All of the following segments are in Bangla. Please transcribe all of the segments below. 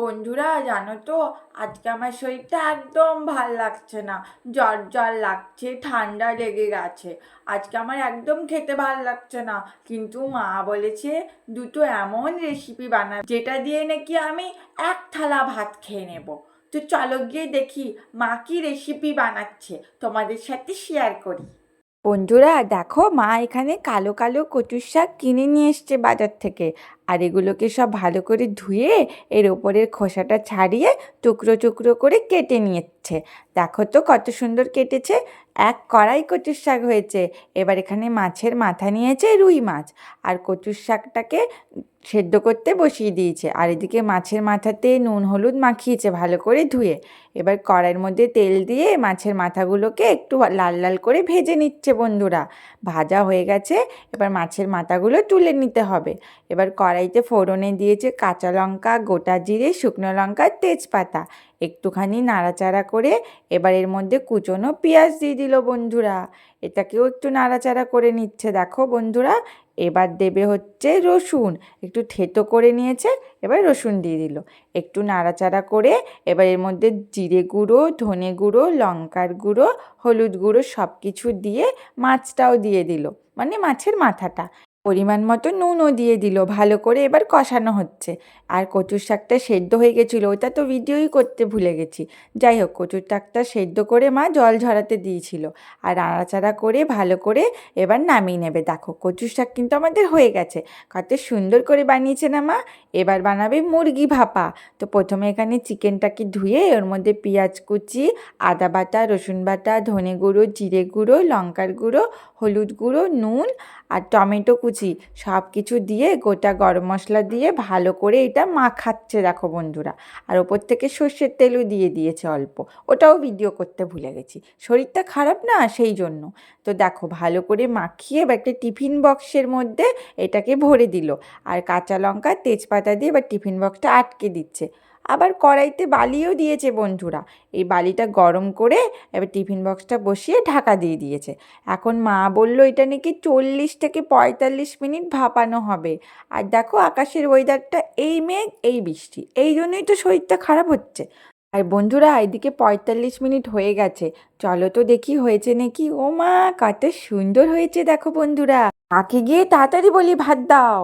বন্ধুরা, জানো তো, আজকে আমার শরীরটা একদম ভালো লাগছে না। জ্বর জ্বর লাগছে, ঠান্ডা লেগে গেছে। আজকে আমার একদম খেতে ভালো লাগছে না। কিন্তু মা বলেছে, দুটো এমন রেসিপি বানা যেটা দিয়ে নাকি আমি এক থালা ভাত খেয়ে নেব। তো চলো গিয়ে দেখি মা কি রেসিপি বানাচ্ছে, তোমাদের সাথে শেয়ার করি। বন্ধুরা, দেখো মা এখানে কালো কালো কচুর শাক কিনে নিয়ে এসছে বাজার থেকে। আর এগুলোকে সব ভালো করে ধুয়ে এর ওপরের খোসাটা ছাড়িয়ে টুকরো টুকরো করে কেটে নিচ্ছে। দেখো তো কত সুন্দর কেটেছে। এক কড়াই কচুর শাক হয়েছে। এবার এখানে মাছের মাথা নিয়েছে রুই মাছ। আর কচুর শাকটাকে সেদ্ধ করতে বসিয়ে দিয়েছে। আর এদিকে মাছের মাথাতে নুন, হলুদ মাখিয়েছে ভালো করে ধুয়ে। এবার কড়াইয়ের মধ্যে তেল দিয়ে মাছের মাথাগুলোকে একটু লাল লাল করে ভেজে নিচ্ছে বন্ধুরা। ভাজা হয়ে গেছে। এবার মাছের মাথাগুলো তুলে নিতে হবে। এবার কড়াইতে ফোড়নে দিয়েছে কাঁচা লঙ্কা, গোটা জিরে, শুকনো লঙ্কা, তেজপাতা। একটুখানি নাড়াচাড়া করে এবার এর মধ্যে কুচনো পেঁয়াজ দিয়ে দিল বন্ধুরা। এটাকেও একটু নাড়াচাড়া করে নিচ্ছে, দেখো বন্ধুরা। এবার দেবে হচ্ছে রসুন, একটু থেতো করে নিয়েছে, এবার রসুন দিয়ে দিল। একটু নাড়াচাড়া করে এবার এর মধ্যে জিরে গুঁড়ো, ধনে গুঁড়ো, লঙ্কার গুঁড়ো, হলুদ গুঁড়ো সব কিছু দিয়ে মাছটাও দিয়ে দিল মানে মাছের মাথাটা। পরিমাণ মতো নুনও দিয়ে দিল, ভালো করে এবার কষানো হচ্ছে। আর কচুর শাকটা সেদ্ধ হয়ে গেছিল, ওটা তো ভিডিওই করতে ভুলে গেছি। যাই হোক, কচুর শাকটা সেদ্ধ করে মা জল ঝরাতে দিয়েছিল। আর নাড়াচাড়া করে ভালো করে এবার নামিয়ে নেবে। দেখো, কচুর শাক কিন্তু আমাদের হয়ে গেছে। কত সুন্দর করে বানিয়েছে না মা? এবার বানাবে মুরগি ভাপা। তো প্রথমে এখানে চিকেনটাকে ধুয়ে ওর মধ্যে পেঁয়াজ কুচি, আদা বাটা, রসুন বাটা, ধনে গুঁড়ো, জিরে গুঁড়ো, লঙ্কার গুঁড়ো, হলুদ গুঁড়ো, নুন আর টমেটো কুচি সব কিছু দিয়ে গোটা গরম মশলা দিয়ে ভালো করে এটা মাখাচ্ছে, দেখো বন্ধুরা। আর ওপর থেকে সর্ষের তেলও দিয়ে দিয়েছে অল্প। ওটাও ভিডিও করতে ভুলে গেছি। শরীরটা খারাপ না? সেই জন্য। তো দেখো, ভালো করে মাখিয়ে বা একটা টিফিন বক্সের মধ্যে এটাকে ভরে দিল। আর কাঁচা লঙ্কা, তেজপাতা দিয়ে এবার টিফিন বক্সটা আটকে দিচ্ছে। আবার কড়াইতে বালিও দিয়েছে বন্ধুরা। এই বালিটা গরম করে এবার টিফিন বক্সটা বসিয়ে ঢাকা দিয়ে দিয়েছে। এখন মা বলল, এটা নাকি চল্লিশ থেকে পঁয়তাল্লিশ মিনিট ভাপানো হবে। আর দেখো আকাশের ওয়েদারটা এই মেঘ, এই বৃষ্টি। এই জন্যই তো শরীরটা খারাপ হচ্ছে। আর বন্ধুরা, এদিকে পঁয়তাল্লিশ মিনিট হয়ে গেছে। চলো তো দেখি হয়েছে নাকি? ও মা কত সুন্দর হয়েছে দেখো বন্ধুরা। মাকে গিয়ে তাড়াতাড়ি বলি, ভাত দাও।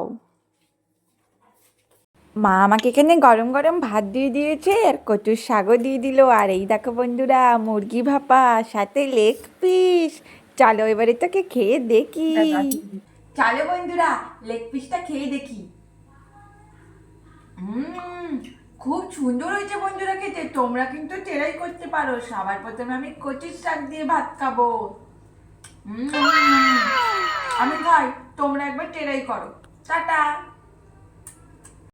মা আমাকে এখানে গরম গরম ভাত দিয়ে দিয়েছে, আর কচুর শাকও দিয়ে দিল। আর এই দেখো বন্ধুরা, মুরগি ভাপা, সাথে লেগ পিস। চলো এবারে তোকে খেয়ে দেখি। চলো বন্ধুরা, লেগ পিসটা খেয়ে দেখি। খুব সুন্দর হয়েছে বন্ধুরা খেতে। তোমরা কিন্তু টেরাই করতে পারো। সবার প্রথমে আমি কচুর শাক দিয়ে ভাত খাব। আমি খাই, তোমরা একবার টেরাই করো। টাটা।